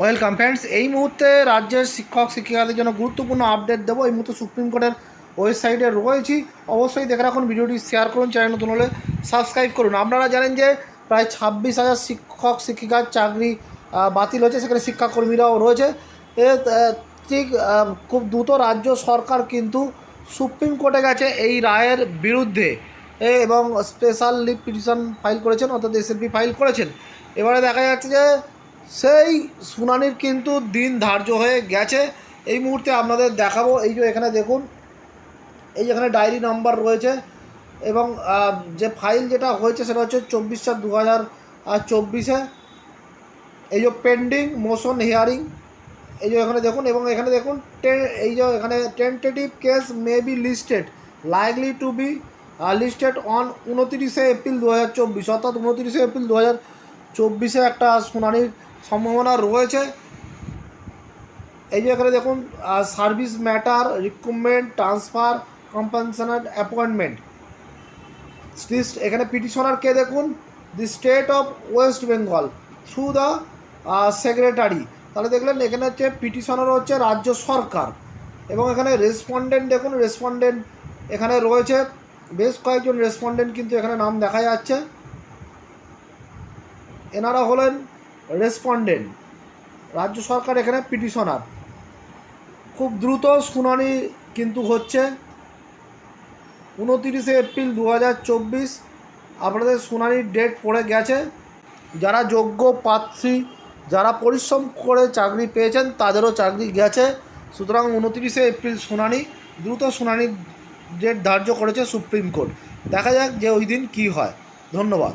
Welcome friends এই মুহূর্তে রাজ্যের শিক্ষক, শিক্ষিকাদের জন্য গুরুত্বপূর্ণ আপডেট দেবো। এই মুহূর্তে সুপ্রিম কোর্টের ওয়েবসাইটে রয়েছি। অবশ্যই দেখে রাখুন ভিডিওটি শেয়ার করুন চ্যানেল নতুন হলে সাবস্ক্রাইব করুন। আপনারা জানেন যে প্রায় ছাব্বিশ হাজার শিক্ষক শিক্ষিকার চাকরি বাতিল হয়েছে। সেখানে শিক্ষাকর্মীরাও রয়েছে। এ ঠিক খুব দ্রুত রাজ্য সরকার কিন্তু সুপ্রিম কোর্টে গেছে এই রায়ের বিরুদ্ধে। এবং স্পেশাল লিভ পিটিশন ফাইল করেছেন, অর্থাৎ এসএলপি ফাইল করেছেন। এবারে দেখা যাচ্ছে যে সেই শুনানির কিন্তু দিন ধার্য হয়ে গেছে। এই মুহূর্তে আপনাদের দেখাবো, এই যে এখানে দেখুন, এই যেখানে ডায়েরি নাম্বার রয়েছে এবং যে ফাইল যেটা হয়েছে সেটা হচ্ছে চব্বিশ চার দু হাজার চব্বিশে। এই যে পেন্ডিং মোশন হিয়ারিং এই যে এখানে দেখুন, এবং এখানে দেখুন এই যে এখানে tentative case may be listed likely to be listed on উনতিরিশে April দু হাজার চব্বিশ, অর্থাৎ উনতিরিশে এপ্রিল দু হাজার চব্বিশে একটা শুনানির সম্ভাবনা রয়েছে। এই যে এখানে দেখুন service matter recruitment transfer compassionate appointment এখানে পিটিশনার কে দেখুন the state of West Bengal through the secretary তাহলে দেখলেন, এখানে হচ্ছে পিটিশনার হচ্ছে রাজ্য সরকার। এবং এখানে রেসপন্ডেন্ট দেখুন রেসপন্ডেন্ট এখানে রয়েছে। বেশ কয়েকজন রেসপন্ডেন্ট কিন্তু এখানে নাম দেখা যাচ্ছে। এনারা হলেন রেসপন্ডেন্ট রাজ্য সরকার এখানে পিটিশনার খুব দ্রুত শুনানি কিন্তু হচ্ছে। উনতিরিশে এপ্রিল দু হাজার চব্বিশ আপনাদের শুনানির ডেট পড়ে গেছে। যারা যোগ্য প্রার্থী, যারা পরিশ্রম করে চাকরি পেয়েছেন তাদেরও চাকরি গেছে। সুতরাং উনতিরিশে এপ্রিল শুনানি, দ্রুত শুনানির ডেট ধার্য করেছে সুপ্রিম কোর্ট। দেখা যাক যে ওই দিন কী হয়। ধন্যবাদ।